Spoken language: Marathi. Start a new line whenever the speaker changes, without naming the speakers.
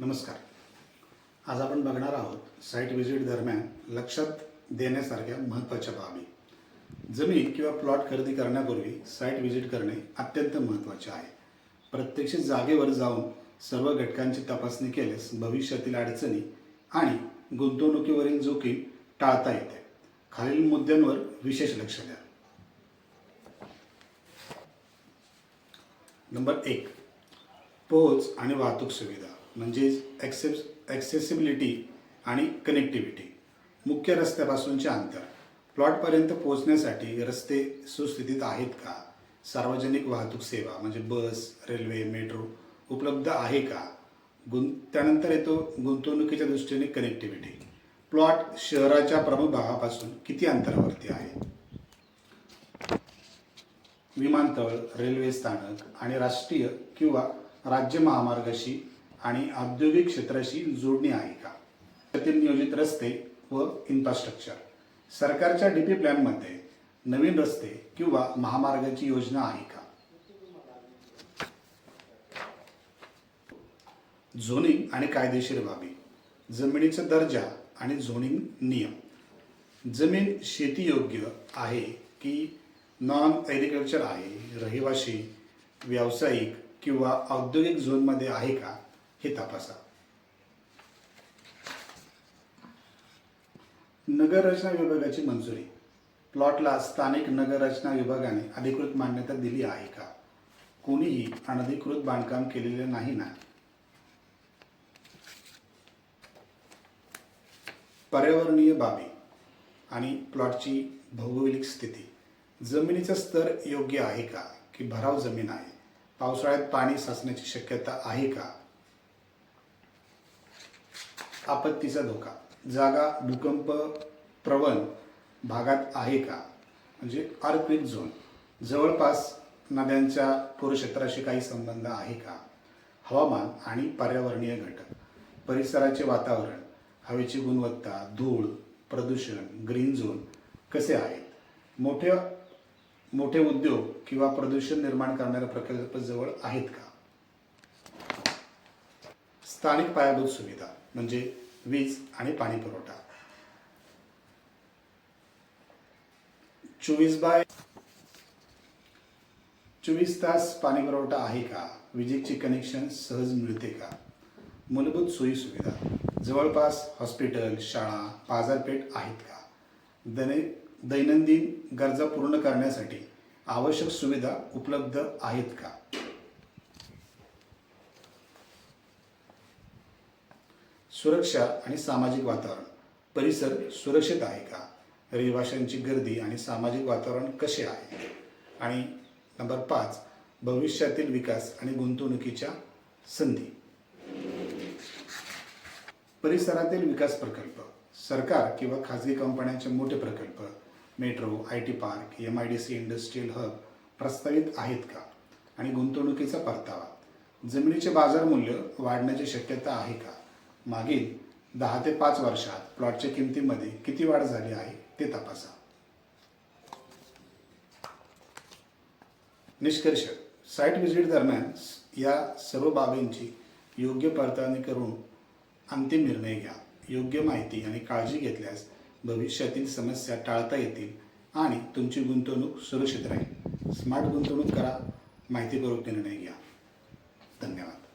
नमस्कार. आज आपण बघणार आहोत साईट व्हिजिट दरम्यान लक्षात देण्यासारख्या महत्त्वाच्या बाबी. जमीन किंवा प्लॉट खरेदी करण्यापूर्वी साईट व्हिजिट करणे अत्यंत महत्त्वाचे आहे. प्रत्यक्ष जागेवर जाऊन सर्व घटकांची तपासणी केल्यास भविष्यातील अडचणी आणि गुंतवणुकीवरील जोखीम टाळता येते. खालील मुद्द्यांवर विशेष लक्ष द्या. नंबर एक पोहोच आणि वाहतूक सुविधा. म्हणजेच ॲक्सेस ॲक्सेसिबिलिटी आणि कनेक्टिव्हिटी मुख्य रस्त्यापासूनचे अंतर. प्लॉटपर्यंत पोहोचण्यासाठी रस्ते सुस्थितीत आहेत का? सार्वजनिक वाहतूक सेवा म्हणजे बस रेल्वे मेट्रो उपलब्ध आहे का? गुं त्यानंतर येतो गुंतवणुकीच्या दृष्टीने कनेक्टिव्हिटी प्लॉट शहराच्या प्रमुख भागापासून किती अंतरावरती आहे? विमानतळ रेल्वे स्थानक आणि राष्ट्रीय किंवा राज्य महामार्गाशी आणि औद्योगिक क्षेत्राशी जोडणी आहे का? त्यातील नियोजित रस्ते व इन्फ्रास्ट्रक्चर सरकारच्या डी पी प्लॅनमध्ये नवीन रस्ते किंवा महामार्गाची योजना आहे का? झोनिंग आणि कायदेशीर बाबी. जमिनीचा दर्जा आणि झोनिंग नियम. जमीन शेतीयोग्य आहे की नॉन ॲग्रिकल्चर आहे? रहिवाशी व्यावसायिक किंवा औद्योगिक झोनमध्ये आहे का? हे तपासा. नगररचना विभागाची मंजुरी. प्लॉटला स्थानिक नगररचना विभागाने अधिकृत मान्यता दिली आहे का? कोणीही अनधिकृत बांधकाम केलेले नाही ना? पर्यावरणीय बाबी आणि प्लॉटची भौगोलिक स्थिती. जमिनीचा स्तर योग्य आहे का? की भराव जमीन आहे? पावसाळ्यात पाणी साचण्याची शक्यता आहे का? आपत्तीचा धोका. जागा भूकंप प्रवण भागात आहे का? म्हणजे अर्थक्विक झोन. जवळपास नद्यांच्या पूरक्षेत्राशी काही संबंध आहे का? हवामान आणि पर्यावरणीय घटक. परिसराचे वातावरण हवेची गुणवत्ता धूळ प्रदूषण ग्रीन झोन कसे आहेत? मोठे मोठे उद्योग किंवा प्रदूषण निर्माण करणारे प्रकल्प जवळ आहेत का? स्थानिक पायाभूत सुविधा म्हणजे वीज आणि पाणी पुरवठा. चोवीस बाय चोवीस तास पाणी पुरवठा आहे का? विजेचे कनेक्शन सहज मिळते का? मूलभूत सोयी सुविधा. जवळपास हॉस्पिटल शाळा बाजारपेठ आहेत का? दैने दैनंदिन गरजा पूर्ण करण्यासाठी आवश्यक सुविधा उपलब्ध आहेत का? सुरक्षा आणि सामाजिक वातावरण. परिसर सुरक्षित आहे का? रहिवाशांची गर्दी आणि सामाजिक वातावरण कसे आहे? आणि नंबर पाच भविष्यातील विकास आणि गुंतवणुकीच्या संधी. परिसरातील विकास प्रकल्प. सरकार किंवा खाजगी कंपन्यांचे मोठे प्रकल्प. Metro I T park M I D C industrial hub प्रस्तावित आहेत का? आणि गुंतवणुकीचा परतावा. जमिनीचे बाजार मूल्य वाढण्याची शक्यता आहे का? मागील दहा ते पाच वर्षात प्लॉटच्या किमतीमध्ये किती वाढ झाली आहे ते तपासा. निष्कर्ष. साईट व्हिजिट दरम्यान या सर्व बाबींची योग्य पडताळणी करून अंतिम निर्णय घ्या. योग्य माहिती आणि काळजी घेतल्यास भविष्यातील समस्या टाळता येतील आणि तुमची गुंतवणूक सुरक्षित राहील. स्मार्ट गुंतवणूक करा. माहितीपूर्वक निर्णय घ्या. धन्यवाद.